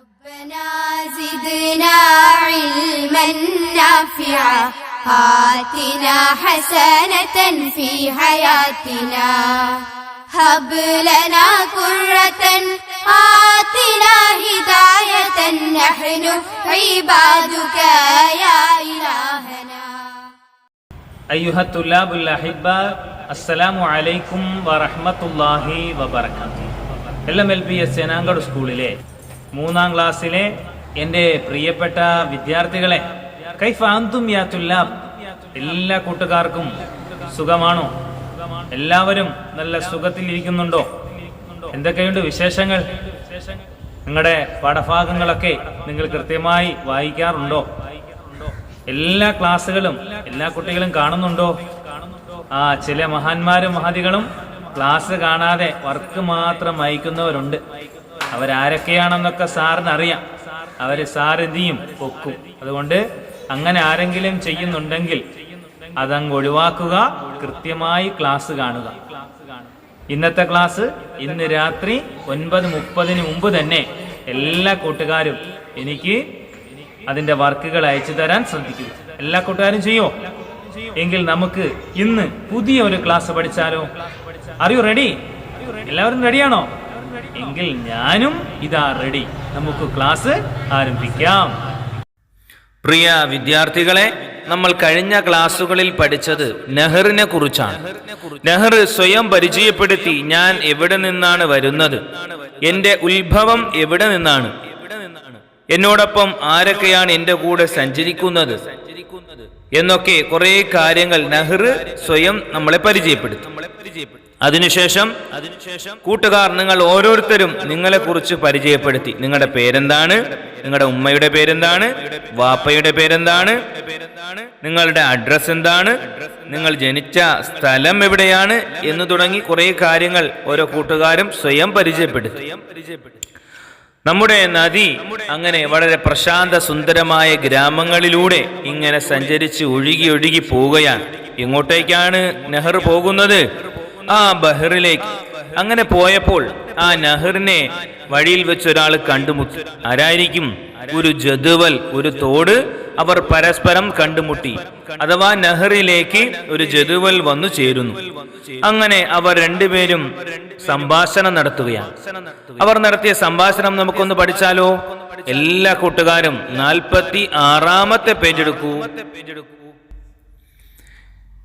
ربنا زدنا علما نافعا آتنا حسنة في حياتنا هب لنا قرة آتنا هداية نحن عبادك يا إلهنا أيها الطلاب الأحبة السلام عليكم ورحمة الله وبركاته L M L P S Chenangad സ്കൂളിലെ മൂന്നാം ക്ലാസ്സിലെ എന്റെ പ്രിയപ്പെട്ട വിദ്യാർത്ഥികളെ കൈഫാന്തും യാത്തുല്ല എല്ലാ കൂട്ടുകാർക്കും സുഖമാണോ? എല്ലാവരും നല്ല സുഖത്തിലിരിക്കുന്നുണ്ടോ? എന്തൊക്കെയുണ്ട് വിശേഷങ്ങൾ? നിങ്ങളുടെ പാഠഭാഗങ്ങളൊക്കെ നിങ്ങൾ കൃത്യമായി വായിക്കാറുണ്ടോ? എല്ലാ ക്ലാസ്സുകളും എല്ലാ കുട്ടികളും കാണുന്നുണ്ടോ? ആ ചില മഹാന്മാരും മഹതികളും ക്ലാസ് കാണാതെ വർക്ക് മാത്രം അയക്കുന്നവരുണ്ട് അവരാരൊക്കെയാണെന്നൊക്കെ സാറിന് അറിയാം അവർ സാർ ഒക്കും അതുകൊണ്ട് അങ്ങനെ ആരെങ്കിലും ചെയ്യുന്നുണ്ടെങ്കിൽ അതങ്ങ് ഒഴിവാക്കുക കൃത്യമായി ക്ലാസ് കാണുക. ഇന്നത്തെ ക്ലാസ് ഇന്ന് രാത്രി ഒൻപത് മുപ്പതിന് മുമ്പ് തന്നെ എല്ലാ കൂട്ടുകാരും എനിക്ക് അതിന്റെ വർക്കുകൾ അയച്ചു തരാൻ ശ്രദ്ധിക്കുക എല്ലാ കൂട്ടുകാരും ചെയ്യോ? എങ്കിൽ നമുക്ക് ഇന്ന് പുതിയ ഒരു ക്ലാസ് പഠിച്ചാലോ? അറിയൂ റെഡി എല്ലാവരും റെഡിയാണോ എങ്കിൽ ഞാനും ഇതാ റെഡി നമുക്ക് ക്ലാസ് ആരംഭിക്കാം. പ്രിയ വിദ്യാർത്ഥികളെ നമ്മൾ കഴിഞ്ഞ ക്ലാസ്സുകളിൽ പഠിച്ചത് നെഹറിനെ കുറിച്ചാണ്. നെഹർ സ്വയം പരിചയപ്പെടുത്തി ഞാൻ എവിടെ നിന്നാണ് വരുന്നത്? എന്റെ ഉത്ഭവം എവിടെ നിന്നാണ്? എന്നോടൊപ്പം ആരൊക്കെയാണ് എന്റെ കൂടെ സഞ്ചരിക്കുന്നത്? എന്നൊക്കെ കുറെ കാര്യങ്ങൾ നെഹ്റു സ്വയം നമ്മളെ പരിചയപ്പെടുത്തി. അതിനുശേഷം അതിനുശേഷം കൂട്ടുകാർ നിങ്ങൾ ഓരോരുത്തരും നിങ്ങളെ കുറിച്ച് പരിചയപ്പെടുത്തി. നിങ്ങളുടെ പേരെന്താണ്? നിങ്ങളുടെ ഉമ്മയുടെ പേരെന്താണ്? വാപ്പയുടെ പേരെന്താണ്? നിങ്ങളുടെ അഡ്രസ് എന്താണ്? നിങ്ങൾ ജനിച്ച സ്ഥലം എവിടെയാണ്? എന്ന് തുടങ്ങി കുറെ കാര്യങ്ങൾ ഓരോ കൂട്ടുകാരും സ്വയം പരിചയപ്പെടുത്തി. നമ്മുടെ നദി അങ്ങനെ വളരെ പ്രശാന്ത സുന്ദരമായ ഗ്രാമങ്ങളിലൂടെ ഇങ്ങനെ സഞ്ചരിച്ച് ഒഴുകി ഒഴുകി പോവുകയാണ്. എങ്ങോട്ടേക്കാണ് നെഹ്റു പോകുന്നത്? ആ ബഹറിലേക്ക്. അങ്ങനെ പോയപ്പോൾ ആ നഹറിനെ വഴിയിൽ വെച്ച് ഒരാൾ കണ്ടുമുട്ടി. ആരായിരിക്കും? ഒരു ജതുവൽ ഒരു തോട് അവർ പരസ്പരം കണ്ടുമുട്ടി. അഥവാ നഹറിലേക്ക് ഒരു ജതുവൽ വന്നു ചേരുന്നു. അങ്ങനെ അവർ രണ്ടുപേരും സംഭാഷണം നടത്തുകയാണ്. അവർ നടത്തിയ സംഭാഷണം നമുക്കൊന്ന് പഠിച്ചാലോ? എല്ലാ കൂട്ടുകാരും നാൽപ്പത്തി ആറാമത്തെ പേജ് എടുക്കൂ.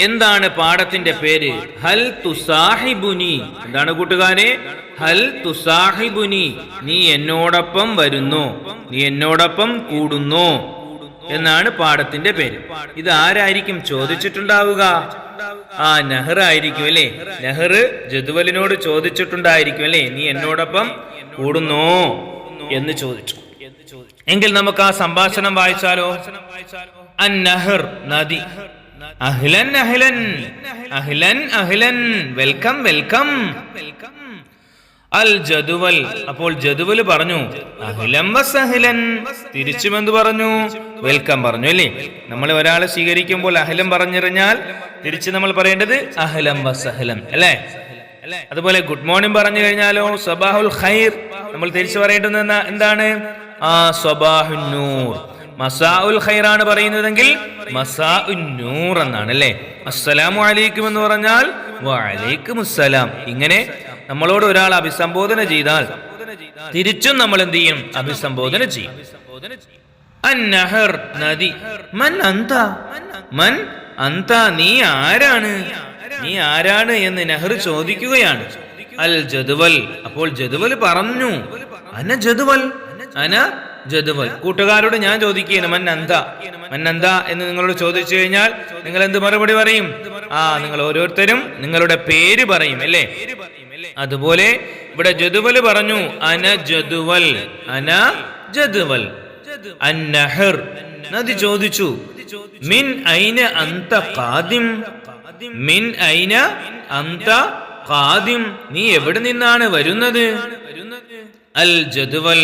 എന്താണ് പാഠത്തിന്റെ പേര്? ഹൽ തുസാഹിബുനി. എന്താണ് കൂട്ടുകാരെ? ഹൽ തുസാഹിബുനി. നീ എന്നോടൊപ്പം വരുന്നു. നീ എന്നോടൊപ്പം കൂടുന്നു എന്നാണ് പാഠത്തിന്റെ പേര്. ഇത് ആരായിരിക്കും ചോദിച്ചിട്ടുണ്ടാവുക? ആ നെഹ്റ ആയിരിക്കും അല്ലേ? നെഹ്റ് ജദുവലിനോട് ചോദിച്ചിട്ടുണ്ടായിരിക്കും അല്ലേ? നീ എന്നോടൊപ്പം കൂടുന്നോ എന്ന് ചോദിച്ചു. എങ്കിൽ നമുക്ക് ആ സംഭാഷണം വായിച്ചാലോ? അൻ നഹർ നദി. അഹ്ലൻ അഹ്ലൻ അഹ്ലൻ അഹ്ലൻ. Welcome welcome. അൽ ജദുവൽ. അപ്പോൾ ജദുവൽ പറഞ്ഞു അഹ്ലം വസഹ്ലൻ തിരിച്ചും എന്ത് പറഞ്ഞു? വെൽക്കം പറഞ്ഞു അല്ലേ? നമ്മൾ ഒരാളെ സ്വീകരിക്കുമ്പോൾ അഹ്ലം പറഞ്ഞിറഞ്ഞാൽ തിരിച്ച് നമ്മൾ പറയേണ്ടത് അഹ്ലം വസഹ്ലം അല്ലേ? അതുപോലെ ഗുഡ് മോർണിംഗ് പറഞ്ഞു കഴിഞ്ഞാലോ സബാഹുൽ ഖൈർ. നമ്മൾ തിരിച്ചു പറയേണ്ടത് എന്താണ്? ആ സബാഹുൻ മസാഉൽ ഖൈറാണ് പറയുന്നതെങ്കിൽ മസാഉൻ നൂർ എന്നാണ് അല്ലേ അസ്സലാമു അലൈക്കും എന്ന് പറഞ്ഞാൽ വഅലൈക്കും അസ്സലാം ഇങ്ങനെ നമ്മളോട് ഒരാൾ അഭിസംബോധന ചെയ്താൽ തിരിച്ചും നമ്മൾ എന്ത് ചെയ്യും? അഭിസംബോധന ചെയ്യും. നദി. മൻ അന്ത. മൻ അന്ത. നീ ആരാണ്? നീ ആരാണ് എന്ന് നെഹർ ചോദിക്കുകയാണ്. അൽ ജദുവൽ. അപ്പോൾ ജദുവൽ പറഞ്ഞു. അന ജദുവൽ. അന ജദുവൽ കൂട്ടുകാരോട് ഞാൻ ചോദിക്കുകയാണ് മന്നന്ത മന്നന്ത എന്ന് നിങ്ങളോട് ചോദിച്ചു കഴിഞ്ഞാൽ നിങ്ങൾ എന്ത് മറുപടി പറയും? ആ നിങ്ങൾ ഓരോരുത്തരും നിങ്ങളുടെ പേര് പറയും അല്ലേ? അതുപോലെ ഇവിടെ ജദുവൽ പറഞ്ഞു അന ജദുവൽ അന ജദുവൽ അന്നഹർ. നദി ചോദിച്ചു മിൻ ഐന അന്ത ഖാദിം? മിൻ ഐന അന്ത ഖാദിം? നീ എവിടെ നിന്നാണ് വരുന്നത്? അൽ ജദുവൽ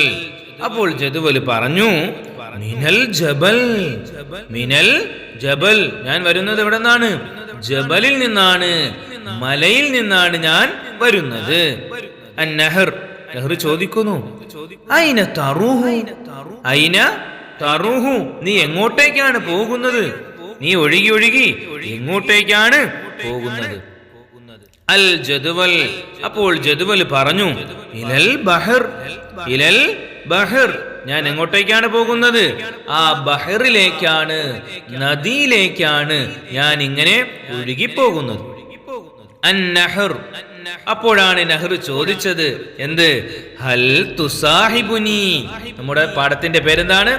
അപ്പോൾ ജദുവൽ പറഞ്ഞു മിനൽ ജബൽ മിനൽ ജബൽ ഞാൻ വരുന്നത് എവിടെ നിന്നാണ് ജബലിൽ നിന്നാണ് മലയിൽ നിന്നാണ് ഞാൻ വരുന്നത്. അന്നഹർ നെഹ്റു ചോദിക്കുന്നു അയിന തറുഹു? അയിന തറുഹു? നീ എങ്ങോട്ടേക്കാണ് പോകുന്നത്? നീ ഒഴുകി ഒഴുകി എങ്ങോട്ടേക്കാണ് പോകുന്നത്? അൽ ജദുവൽ. അപ്പോൾ ജദുവൽ പറഞ്ഞു ഇലൽ ബഹർ ഇലൽ ബഹർ. ഞാൻ എങ്ങോട്ടേക്കാണ് പോകുന്നത്? ആ ബഹറിലേക്കാണ് നദിയിലേക്കാണ് ഞാൻ ഇങ്ങനെ ഒഴുകി പോകുന്നത് അന്നഹർ. അപ്പോഴാണ് നെഹ്റു ചോദിച്ചത് എന്ത്? ഹൽ തുസാഹിബുനി നമ്മുടെ പാഠത്തിന്റെ പേരെന്താണ്?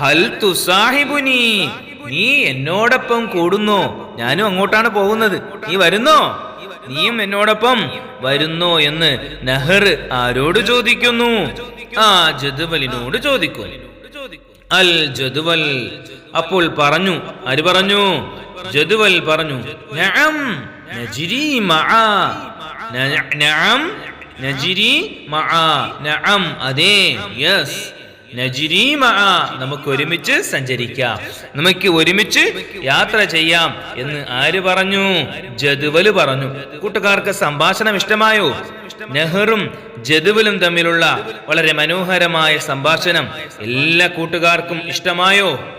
ഹൽ തുസാഹിബുനി നീ എന്നോടൊപ്പം കൂടുന്നോ? ഞാനും അങ്ങോട്ടാണ് പോകുന്നത്. നീ വരുന്നോ? നീയും എന്നോടൊപ്പം വരുന്നോ എന്ന് നെഹർ ആരോട് ചോദിക്കുന്നു? ആ ജദുവലിനോട് ചോദിക്കുന്നു അൽ ജദുവൽ അപ്പോൾ പറഞ്ഞു ആര് പറഞ്ഞു? ജദുവൽ പറഞ്ഞു അതെ യെസ് നമുക്ക് ഒരുമിച്ച് സഞ്ചരിക്കാം. നമുക്ക് ഒരുമിച്ച് യാത്ര ചെയ്യാം എന്ന് ആര് പറഞ്ഞു? ജദുവൽ പറഞ്ഞു. കൂട്ടുകാർക്ക് സംഭാഷണം ഇഷ്ടമായോ? നെഹ്റും ജദുവലും തമ്മിലുള്ള വളരെ മനോഹരമായ സംഭാഷണം എല്ലാ കൂട്ടുകാർക്കും ഇഷ്ടമായോ?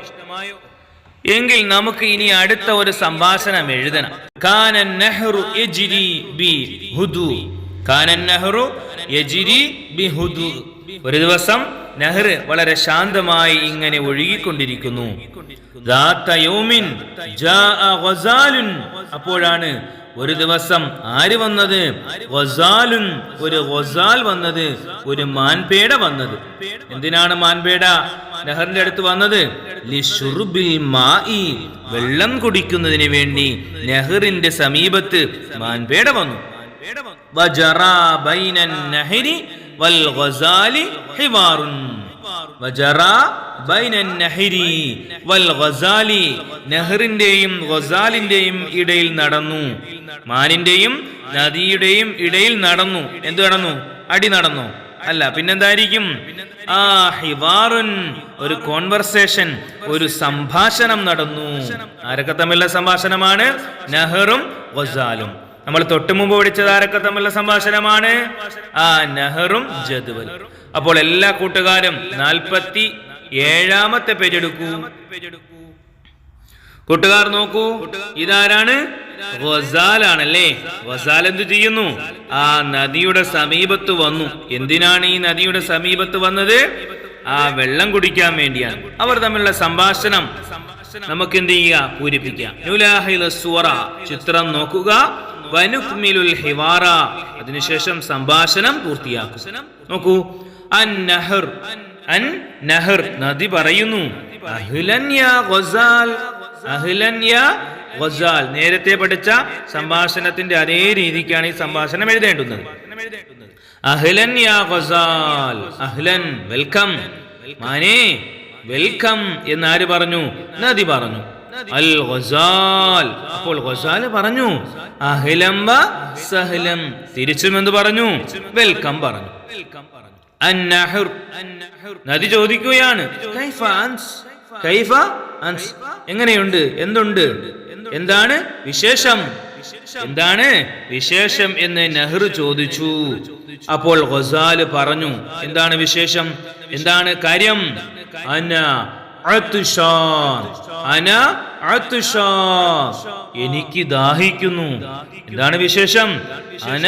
എങ്കിൽ നമുക്ക് ഇനി അടുത്ത ഒരു സംഭാഷണം എഴുതണം. ഒരു ദിവസം നെഹ്റ് വളരെ ശാന്തമായി ഇങ്ങനെ ഒഴുകിക്കൊണ്ടിരിക്കുന്നു. അപ്പോഴാണ് ഒരു ദിവസം ആര് വന്നത്? ഒരു ഗസാൽ വന്നത്. ഒരു മാൻപേട വന്നത്. എന്തിനാണ് മാൻപേട? നെഹറിന്റെ അടുത്ത് വന്നത്. വെള്ളം കുടിക്കുന്നതിന് വേണ്ടി നെഹറിന്റെ സമീപത്ത് മാൻപേട വന്നു. വൽ ഗസാലിന്റെയും ഇടയിൽ നടന്നു. മാനിന്റെയും നദിയുടെയും ഇടയിൽ നടന്നു. എന്ത് നടന്നു? അടി നടന്നു. അല്ല പിന്നെന്തായിരിക്കും? ആ ഹിവാറുൻ ഒരു കോൺവെർസേഷൻ ഒരു സംഭാഷണം നടന്നു. ആരൊക്കെ തമ്മിലുള്ള സംഭാഷണമാണ്? നെഹറും ഗസാലും. നമ്മൾ തൊട്ടു മുമ്പ് പഠിച്ചത് ആരൊക്കെ തമ്മിലുള്ള സംഭാഷണമാണ്? ആ നെഹറും ജദുവൽ അപ്പോൾ എല്ലാ കൂട്ടുകാരും നാൽപ്പത്തി ഏഴാമത്തെ പേജ് എടുക്കൂ കൂട്ടുകാർ നോക്കൂ ഇതാരാണ്? വസാലാണല്ലേ വസാൽ എന്ത് ചെയ്യുന്നു? ആ നദിയുടെ സമീപത്ത് വന്നു. എന്തിനാണ് ഈ നദിയുടെ സമീപത്ത് വന്നത്? ആ വെള്ളം കുടിക്കാൻ വേണ്ടിയാണ്. അവർ തമ്മിലുള്ള സംഭാഷണം നമുക്ക് എന്ത് ചെയ്യുക പൂരിപ്പിക്കാം. ചിത്രം നോക്കുക. വനുക്മിലുൽ ഹിവാറ. അതിനുശേഷം സംഭാഷണം പൂർത്തിയാക്കും. നോക്കൂ. അൻ നഹർ അൻ നഹർ നദി പറയുന്നു. അഹ്ലൻ യാ ഗസാൽ. അഹ്ലൻ യാ ഗസാൽ. നേരത്തെ പഠിച്ച സംഭാഷണത്തിന്റെ അതേ രീതിക്കാണ് ഈ സംഭാഷണം എഴുതേണ്ടുന്നത്. അഹ്ലൻ യാ ഗസാൽ. അഹ്ലൻ. വെൽക്കം. മാനേ വെൽക്കം എന്ന് ആര് പറഞ്ഞു? നദി പറഞ്ഞു. അൽ ഗസാൽ അപ്പോൾ ഗസാൽ പറഞ്ഞു അഹ്ലം വ സഹ്ലം. തിരിച്ചും എന്ത് പറഞ്ഞു? വെൽക്കം പറഞ്ഞു. നദി ചോദിക്കുകയാണ് കൈഫ അൻസ്? കൈഫ അൻസ്. എങ്ങനെയുണ്ട്? എന്തുണ്ട്? എന്താണ് വിശേഷം? എന്താണ് വിശേഷം എന്ന് നെഹ്റു ചോദിച്ചു. അപ്പോൾ ഗസാൽ പറഞ്ഞു എന്താണ് വിശേഷം? എന്താണ് കാര്യം? അന അത്തുഷാൻ. എനിക്ക് ദാഹിക്കുന്നു. എന്താണ് വിശേഷം? അന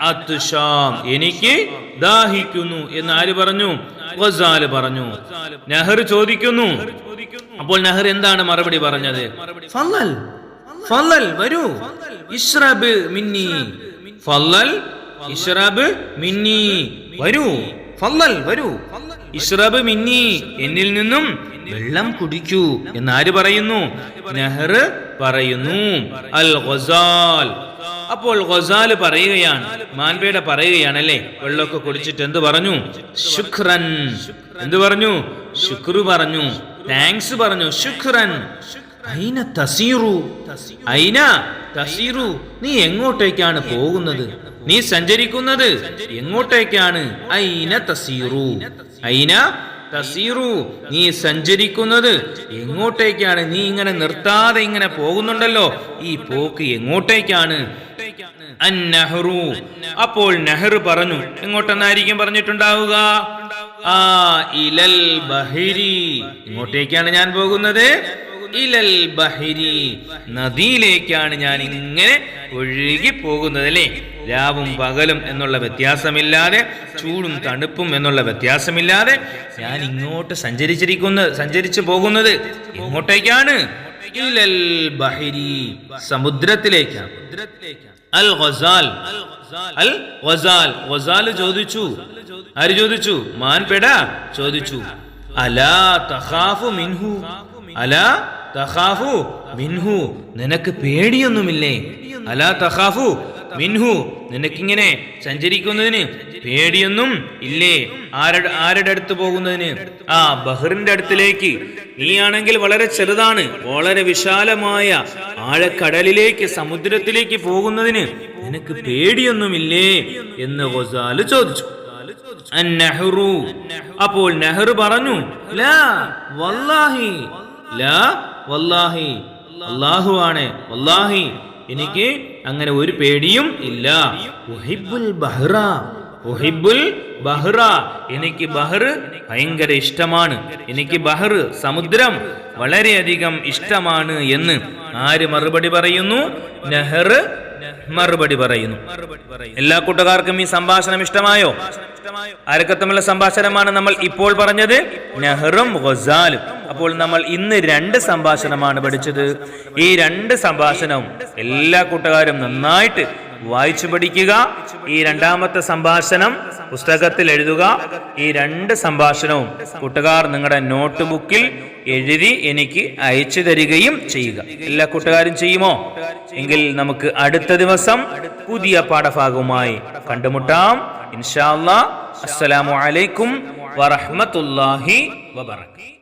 അത്ഷാം എനിക്ക് ദാഹിക്കുന്നു. എന്ന് ആര് പറഞ്ഞു? പറഞ്ഞു. നെഹ്റു ചോദിക്കുന്നു. അപ്പോൾ നെഹർ എന്താണ് മറുപടി പറഞ്ഞത്? വരൂ. ഇഷ്റബ് മിന്നി. ഇഷ്റബ് മിന്നി. വരൂ. വരൂ. ഇഷ്റബ് മിന്നി എന്നിൽ നിന്നും വെള്ളം കുടിക്കൂ എന്ന് ആര് പറയുന്നു? നെഹ്റ് പറയുന്നു. അൽ ഗസാൽ അപ്പോൾ ഗസാൽ പറയുകയാണ്. മാൻപേട പറയുകയാണ് അല്ലേ വെള്ളമൊക്കെ കുടിച്ചിട്ട് എന്ത് പറഞ്ഞു? ശുക്രൻ എന്ത് പറഞ്ഞു? ശുക്രു പറഞ്ഞു. താങ്ക്സ് പറഞ്ഞു. ശുക്രൻ ഐന തസീറു? ഐന തസീറു? നീ എങ്ങോട്ടേക്കാണ് പോകുന്നത്? നീ സഞ്ചരിക്കുന്നത് എങ്ങോട്ടേക്കാണ്? ഐന തസീറു. ഐന തസീറു നീ സഞ്ചരിക്കുന്നത് എങ്ങോട്ടേക്കാണ്? നീ ഇങ്ങനെ നിർത്താതെ ഇങ്ങനെ പോകുന്നുണ്ടല്ലോ. ഈ പോക്ക് എങ്ങോട്ടേക്കാണ്? അപ്പോൾ നെഹ്റു പറഞ്ഞു എങ്ങോട്ടെന്നായിരിക്കും? പറഞ്ഞിട്ടുണ്ടാവുക. ആ ഇലൽ ബഹിരി. ഇങ്ങോട്ടേക്കാണ് ഞാൻ പോകുന്നത്? ഇലൽ ബഹിരി. നദിയിലേക്കാണ് ഞാൻ ഇങ്ങനെ ഒഴുകി പോകുന്നത് അല്ലേ? രാവും പകലും എന്നുള്ള വ്യത്യാസമില്ലാതെ ചൂടും തണുപ്പും എന്നുള്ള വ്യത്യാസമില്ലാതെ ഞാൻ ഇങ്ങോട്ട് സഞ്ചരിച്ചിരിക്കുന്ന സഞ്ചരിച്ചു പോകുന്നത് ഇങ്ങോട്ടേക്കാണ് സമുദ്രത്തിലേക്കാണ്. അൽ ഗസാൽ അൽ ഗസാൽ ഗസാൽ ചോദിച്ചു. ആര് ചോദിച്ചു? മാൻപെട ചോദിച്ചു. അലാ തഖാഫു മിൻഹു അലാ തഖാഫു മിൻഹു. നിനക്ക് പേടിയൊന്നുമില്ലേ? അലാ തഖാഫു മിൻഹു നിനക്കിങ്ങനെ സഞ്ചരിക്കുന്നതിന് പേടിയൊന്നും ഇല്ലേ? ആരുടെ ആരുടെ അടുത്ത് പോകുന്നതിന്? ആ ബഹ്റിന്റെ അടുത്തിലേക്ക്. നീയാണെങ്കിൽ വളരെ ചെറുതാണ്. വളരെ വിശാലമായ ആഴക്കടലിലേക്ക് സമുദ്രത്തിലേക്ക് പോകുന്നതിന് നിനക്ക് പേടിയൊന്നുമില്ലേ? എന്ന് ഗസാൽ ചോദിച്ചു. അപ്പോൾ നെഹ്റു പറഞ്ഞു ലാ വല്ലാഹി. ലാ വല്ലാഹി. വല്ലാഹി. എനിക്ക് അങ്ങനെ ഒരു പേടിയും ഇല്ല. ബഹ്റ. ബഹ്റ. എനിക്ക് ബഹർ ഭയങ്കര ഇഷ്ടമാണ്. എനിക്ക് ബഹർ സമുദ്രം വളരെയധികം ഇഷ്ടമാണ് എന്ന് ആര് മറുപടി പറയുന്നു? നെഹ്ർ മറുപടി പറയുന്നു. എല്ലാ കൂട്ടുകാർക്കും ഈ സംഭാഷണം ഇഷ്ടമായോ? ആരൊക്കെ തമ്മിലുള്ള സംഭാഷണമാണ് നമ്മൾ ഇപ്പോൾ പറഞ്ഞത്? നെഹ്റും ഗസാലും. അപ്പോൾ നമ്മൾ ഇന്ന് രണ്ട് സംഭാഷണമാണ് പഠിച്ചത്. ഈ രണ്ട് സംഭാഷണവും എല്ലാ കൂട്ടുകാരും നന്നായിട്ട് വായിച്ചു പഠിക്കുക. ഈ രണ്ടാമത്തെ സംഭാഷണം പുസ്തകത്തിൽ എഴുതുക. ഈ രണ്ട് സംഭാഷണവും കൂട്ടുകാർ നിങ്ങളുടെ നോട്ട് ബുക്കിൽ എഴുതി എനിക്ക് അയച്ചു തരികയും ചെയ്യുക. എല്ലാ കൂട്ടുകാരും ചെയ്യുമോ? എങ്കിൽ നമുക്ക് അടുത്ത ദിവസം പുതിയ പാഠഭാഗവുമായി കണ്ടുമുട്ടാം. ഇൻഷാല്ലാ അസ്സലാമു അലൈക്കും വറഹ്മത്തുള്ളാഹി വബറകാതുഹു